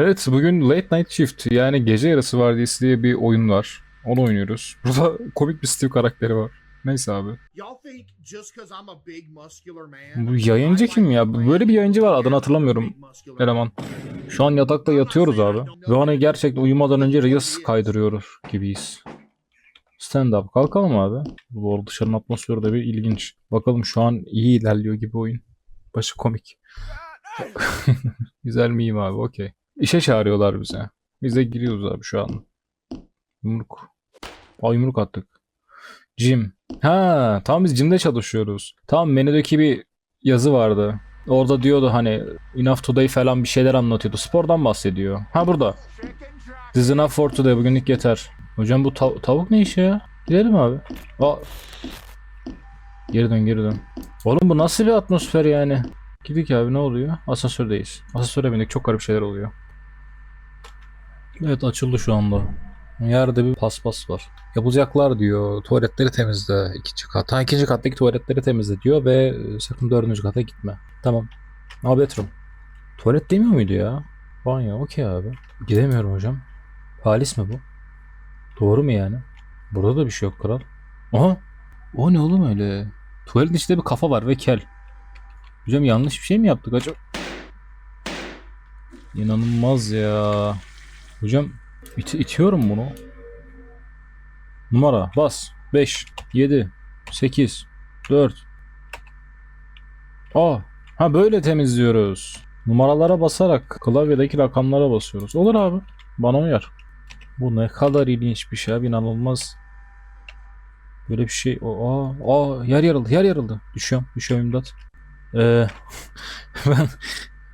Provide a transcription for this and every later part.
Evet bugün Late Night Shift yani gece yarısı vardiyası diye bir oyun var. Onu oynuyoruz. Burada komik bir Steve karakteri var. Neyse abi. Bu yayıncı kim ya? Böyle bir yayıncı var, adını hatırlamıyorum. Eleman. Şu an yatakta yatıyoruz abi. Ve hani gerçekten uyumadan önce Reels kaydırıyoruz gibiyiz. Stand up. Kalkalım abi. Bu arada dışarının atmosferi de bir ilginç. Bakalım şu an iyi ilerliyor gibi oyun. Başı komik. Güzel miyim abi? Okey. İşe çağırıyorlar bize. Biz de giriyoruz abi şu an. Yumruk. Aa yumruk attık. Gym. Ha, tamam biz gym'de çalışıyoruz. Tamam menüdeki bir yazı vardı. Orada diyordu hani enough today falan bir şeyler anlatıyordu. Spordan bahsediyor. Ha burada. This is enough for today. Bugünlük yeter. Hocam bu tav- tavuk ne işi ya? Gidelim abi. Aa. Geri dön geri dön. Oğlum bu nasıl bir atmosfer yani? Gidik abi ne oluyor? Asansördeyiz. Asansöre bindik çok garip şeyler oluyor. Evet açıldı şu anda. Yerde bir paspas var. Yapılacaklar diyor. Tuvaletleri temizle. ikinci kat. Ha ikinci kattaki tuvaletleri temizle diyor ve e, sakın dördüncü kata gitme. Tamam. Abi bathroom. Tuvalet demiyor muydu ya? Banyo okey abi. Gidemiyorum hocam. Halis mi bu? Doğru mu yani? Burada da bir şey yok kral. Aha. O ne oğlum öyle? Tuvaletin içinde bir kafa var ve kel. Hocam yanlış bir şey mi yaptık acaba? İnanılmaz ya. Hocam it itiyorum bunu. Numara bas. 5, 7, 8, 4. Aa, ha böyle temizliyoruz. Numaralara basarak klavyedeki rakamlara basıyoruz. Olur abi. Bana uyar. Bu ne kadar ilginç bir şey abi inanılmaz. Böyle bir şey. Aa, aa yer yarıldı yer yarıldı. Düşüyorum düşüyorum imdat. Ee, ben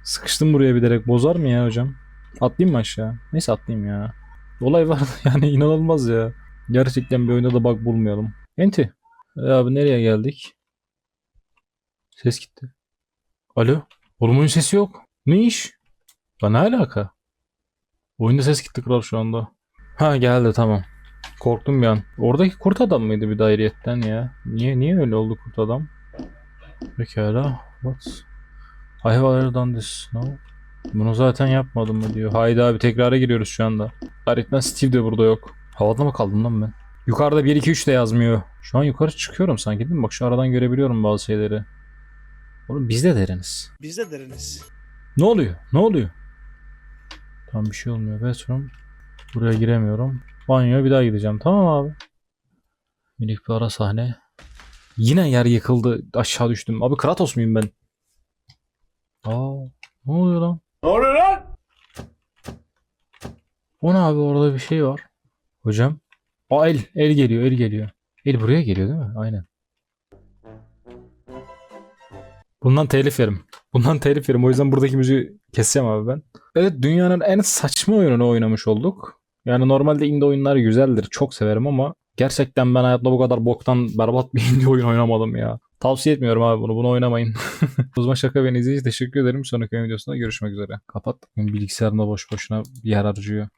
sıkıştım buraya bilerek bozar mı ya hocam? Atlayayım mı aşağı? Neyse atlayayım ya. Olay var yani inanılmaz ya. Gerçekten bir oyunda da bug bulmayalım. Enti. E abi nereye geldik? Ses gitti. Alo? Oğlum oyun sesi yok. Ne iş? Ya ne alaka? Oyunda ses gitti kral şu anda. Ha geldi tamam. Korktum bir an. Oradaki kurt adam mıydı bir dairiyetten ya? Niye niye öyle oldu kurt adam? Pekala. What? I have already done this. No. Bunu zaten yapmadım mı diyor. Haydi abi tekrara giriyoruz şu anda. Öğretmen Steve de burada yok. Havada mı kaldım lan ben? Yukarıda 1 2 3 de yazmıyor. Şu an yukarı çıkıyorum sanki değil mi? Bak şu aradan görebiliyorum bazı şeyleri. Oğlum biz de deriniz. Biz de deriniz. Ne oluyor? Ne oluyor? Tam bir şey olmuyor. Bathroom. Buraya giremiyorum. Banyoya bir daha gideceğim. Tamam abi. Minik bir ara sahne. Yine yer yıkıldı. Aşağı düştüm. Abi Kratos muyum ben? Aa, ne oluyor lan? Ne oluyor lan? O ne abi orada bir şey var. Hocam. Aa el. El geliyor. El geliyor. El buraya geliyor değil mi? Aynen. Bundan telif yerim. Bundan telif yerim. O yüzden buradaki müziği keseceğim abi ben. Evet dünyanın en saçma oyununu oynamış olduk. Yani normalde indie oyunlar güzeldir. Çok severim ama gerçekten ben hayatımda bu kadar boktan berbat bir indie oyun oynamadım ya. Tavsiye etmiyorum abi bunu. Bunu oynamayın. o zaman şaka beni izleyiciz. Teşekkür ederim. Sonraki videosunda görüşmek üzere. Kapat. Bilgisayarımda boş boşuna yer harcıyor.